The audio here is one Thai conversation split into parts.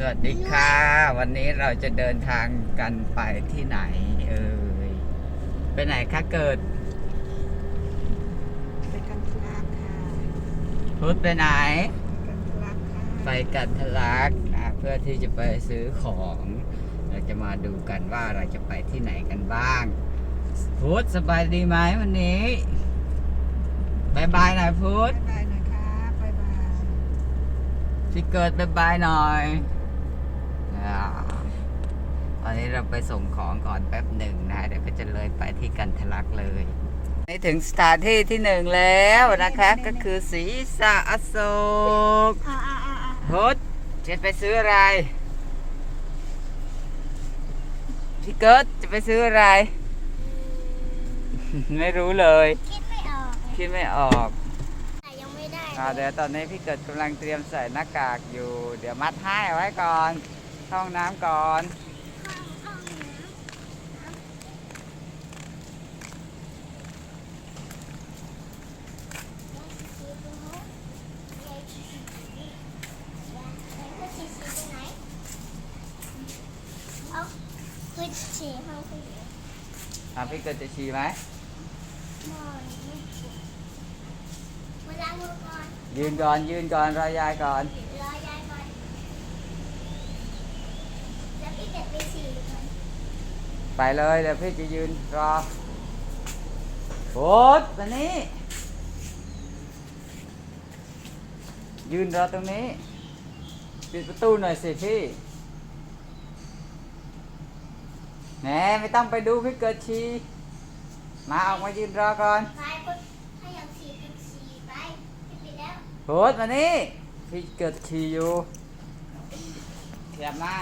สวัสดีค่ะ วันนี้เราจะเดินทางกันไปที่ไหน เอ่ยไปไหนคะเกิดไปกันทลากค่ะพุธไปไหน กันทลากค่ะไปกันทะลักนะเพื่อที่จะไปซื้อของ เราจะมาดูกันว่าเราจะไปที่ไหนกันบ้างพุธสบายดีไหมวันนี้บายบายหน่อยพุธบ๊ายบายนะคะบ๊ายบาย พี่เกิดบายบายหน่อยอาต อนนี้เราไปส่งของก่อนแป๊บหนึ่งนะเดี๋ยวก็จะเลยไปที่กันทะลักเลยนี่ถึงสถานที่ที่หนึ่งแล้วนะคะ ก็คือศรีสะอโศกอ่าอ่าอ่าอ่าพุธจะไปซื้ออะไร พี่เกิดจะไปซื้ออะไร ไม่รู้เลย คิดไม่ออกคิดไม่ออกแต่ยังไม่ได้อ่าเดี๋ยวตอนนี้พี่เกิดกำลังเตรียมใส่หน้ากากอยู่ เดี๋ยวมัดให้เอาไว้ก่อนเข้าห้องน้ำก่อน ห้องห้องน้ำเอาคือฉี่ห้องผู้หญิง อ่าพี่เกิดจะฉี่ไหมมาล้างมือก่อนยืนก่อนยืนก่อนรอยายก่อน รอยายก่อน แล้วพี่เก็บไปฉี่ก่อนไปเลยเดี๋ยวพี่จะยืนรอโหดมานี้ยืนรอตรงนี้ ปิดประตูหน่อยสิพี่ แหมไม่ต้องไปดูพี่เกิดชีมาออกมายืนรอก่อนไปปุ๊บถ้าอยากฉี่ก็ฉี่ไปพี่ปิดแล้วโหดมานี่พี่เกิดขี่อยู่เขียบมา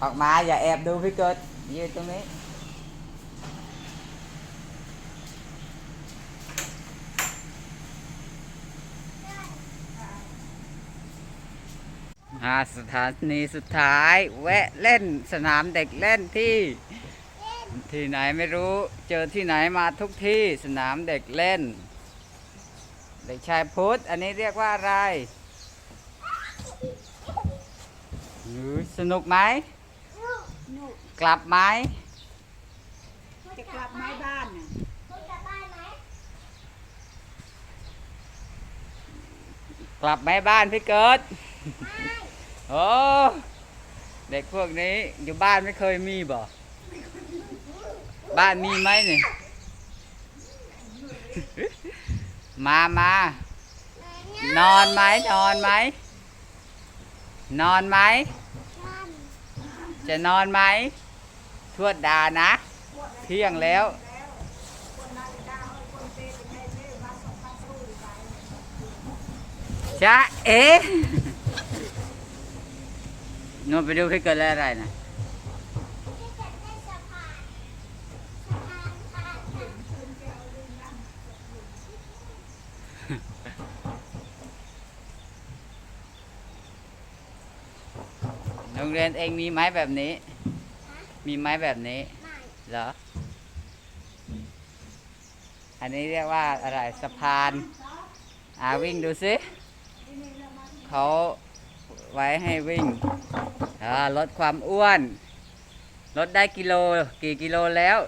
ออกมาอย่าแอบดูพี่เกิดยืนตรงนี้ อ่าสถานีสุดท้าย แวะเล่นสนามเด็กเล่นที่ ที่ไหนไม่รู้เจอที่ไหนมาทุกที่สนามเด็กเล่น เด็กชายพุทธอันนี้เรียกว่าอะไรหือสนุกไหมหนูกลับไหมจะกลับไม้บ้านน่ะคุณกลับบ้านไหมกลับไหมบ้านพี่เกิดไม่ โอ้เด็กพวกนี้อยู่บ้านไม่เคยมีบ่บ้านมีไหมนี่มามา นอนไหมนอนไหม นอนไหม จะนอนไหม ทวดดานะ เที่ยงแล้ว จะเอ๊ะ นนไปดูพี่เกิดแล้วอะไรนะพี่เก็บได้สะพานสะพานพานค่ะโรงเรียนเองมีไม้แบบนี้ มีไม้แบบนี้เหรอ อันนี้เรียกว่าอะไรสะพานอ่าวิ่งดูสิเขาไว้ให้วิ่ง อ่าลดความอ้วน ลดได้กิโลกี่กิโลแล้ว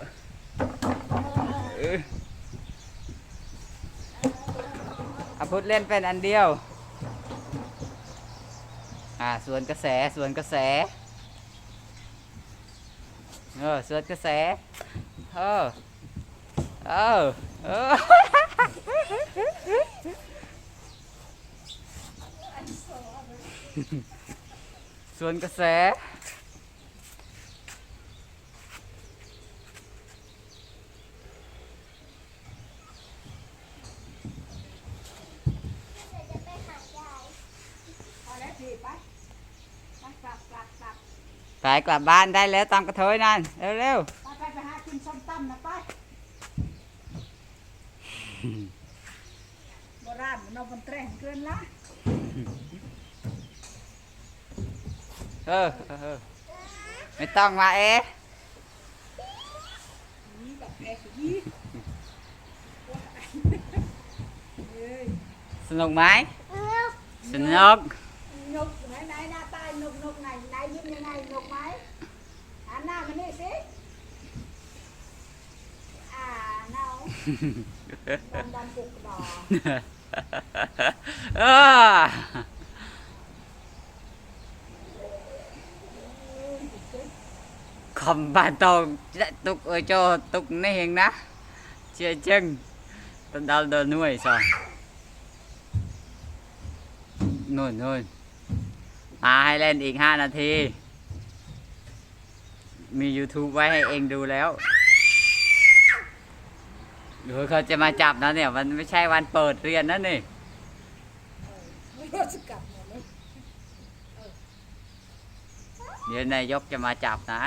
อาพุทธเล่นเป็นอันเดียว อ่าส่วนกระแสส่วนกระแส เออส่วนกระแส เออ เออ เออ สวนกระแสเดี๋ยวจะไปหายายพอแล้วพี่ไปไปกลับกลับกลับไปกลับบ้านได้แล้วตามกระเทยนั่น เร็วไปไปไปหากินส้มตำนะไปโบราณมันเอาบนแตรงเกินละ เออเออเออไม่ต้องมาเอ๊ะนี่แบบแอกยี่เอ้ยสนุกไหมเอ้าสนุกยกไหนไหนหน้าตายหนุกหนุกไหนไหนยิ้มยังไงหนุกไหมหันหน้ามานี่สิอ่าเนาดำดำปุกดอก เออคำ bàn tàu tục ở cho tục này hình ná chia chân tao đau đau nuôi sao nuôi nuôi มาให้เล่นอีก5นาที มี YouTube ไว้ให้เองดูแล้วหรือเขาจะมาจับนะเนี่ย มันไม่ใช่วันเปิดเรียนนะนี่เลยเดี๋ยวนายกจะมาจับนะ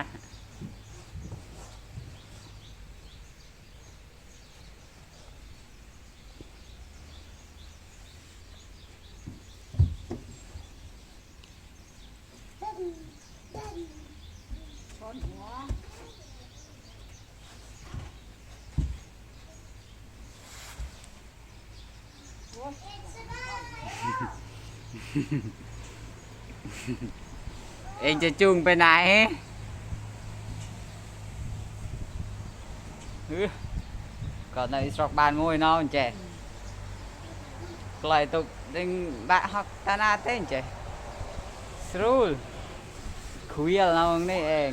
ช้อนหัวโอ้ย เองจะจูงไปไหนก็ในสอกบานมวยน้องเจ๊กลายตุกดึงบะฮักตานาเต้นเจสรูลคุยเรงนี่เอง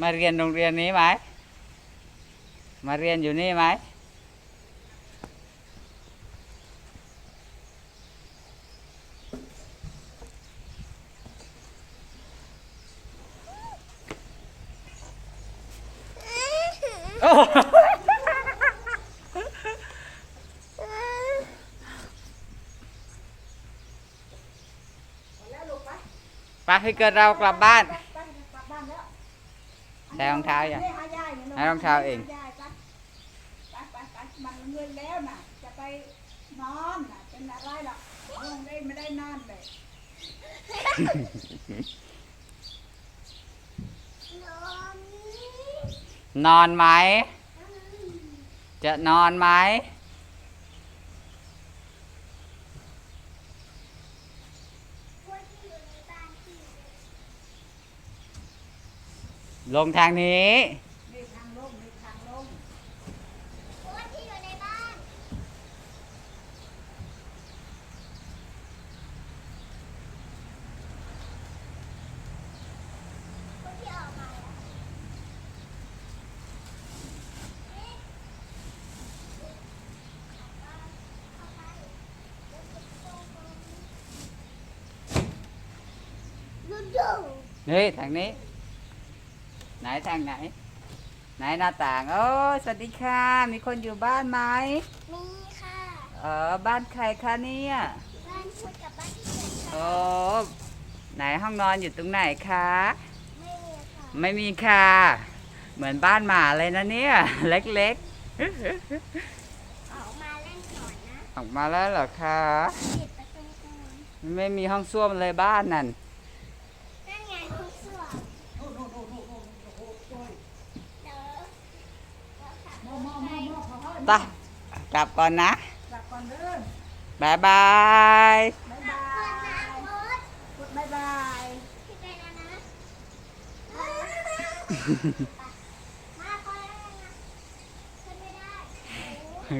มาเรียนโรงเรียนนี้ไหม มาเรียนอยู่นี่ไหมโอ้แล้วลูกไปไปให้เกิดเรากลับบ้านไปไปกลับบ้านแล้วใส่รองเท้ายังนี่หายายนี่ยให้รองเท้าเอง หยายไปไปไปไปมันเงินแล้วน่ะ จะไปนอนน่ะเป็น อะไรล่ะลงได้ไม่ได้นอนเลยนอนไหม จะนอนไหม ลงทางนี้ นี่ทางลงนี่ทางลง นี่ทางนี้ ไหนทางไหน ไหนหน้าต่างโอ้สวัสดีค่ะ มีคนอยู่บ้านไหมมีค่ะเออบ้านใครคะเนี่ยบ้านพูดกับบ้านที่เกิดค่ะโอ้ไหนห้องนอนอยู่ตรงไหนคะไม่มีค่ะไม่มีค่ะ เหมือนบ้านหมาเลยนะเนี่ย เล็กออกมาเล่นหน่อยนะๆออกมาแล้วเหรอคะ ปิดประตูก่อนไม่มีห้องส้วมเลยบ้านนั่นนั่นไงห้องส้วม โอ้โหโอ้โหโอ้โหโอ้โหโอ้ย เดี๋ยวเราขับ ม ร อ ถ มอม ไป อมอขอให้ ไปกลับก่อนนะกลับก่อนเด้อบายบายบ๊ายขบาอบคุณนะยรถกดบ๊ายบายพี่ไปแล้วนะมาคนละนะขึ้นไม่ได้โอ้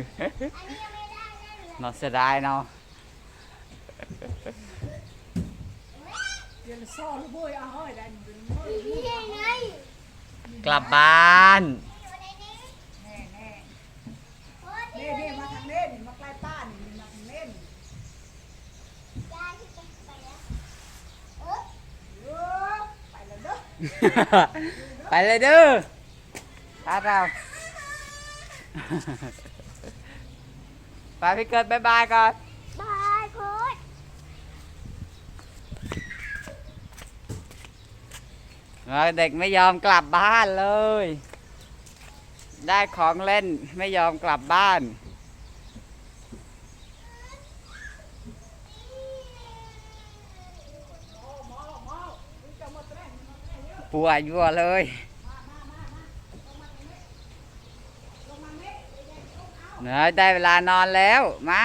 อันนี้ยังไม่ได้แน่เลยเนาะเสียดายเนาะเดี๋ยวโซ่ลูกบุ้ยเอาเฮ้ยได้หนึ่งเฮ้ยนี่ไงกลับบ้านอยู่ในนี้ แน่แน่ โอ้ย เน่เน่มาทางเล่นมาใกล้ป้านี่มาทางเล่นยายที่ไปไปแล้วเออเออไปแล้วเด้อไปเลยเด้อตาเราไปพี่เกิดบายบายก่อนบายคุณเออเด็กไม่ยอมกลับบ้านเลย ได้ของเล่นไม่ยอมกลับบ้านปัวยัวเลยลงมาเน่เดี๋ยวเดี๋ยวเอนยได้เวลานอนแล้ว มา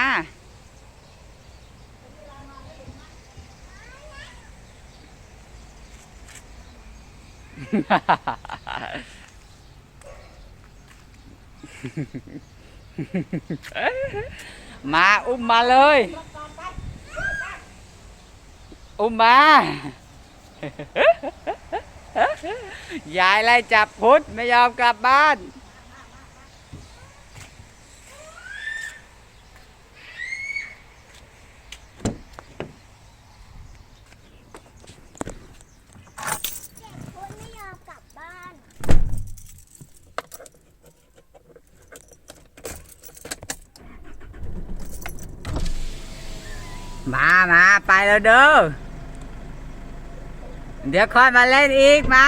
มาอุ้มมาเลย อุ้มมา ยายไล่จับพุทธไม่ยอมกลับบ้านคนไม่ยอมกลับบ้าน มามาไปแล้วเด้อ เดี๋ยวค่อยมาเล่นอีกมา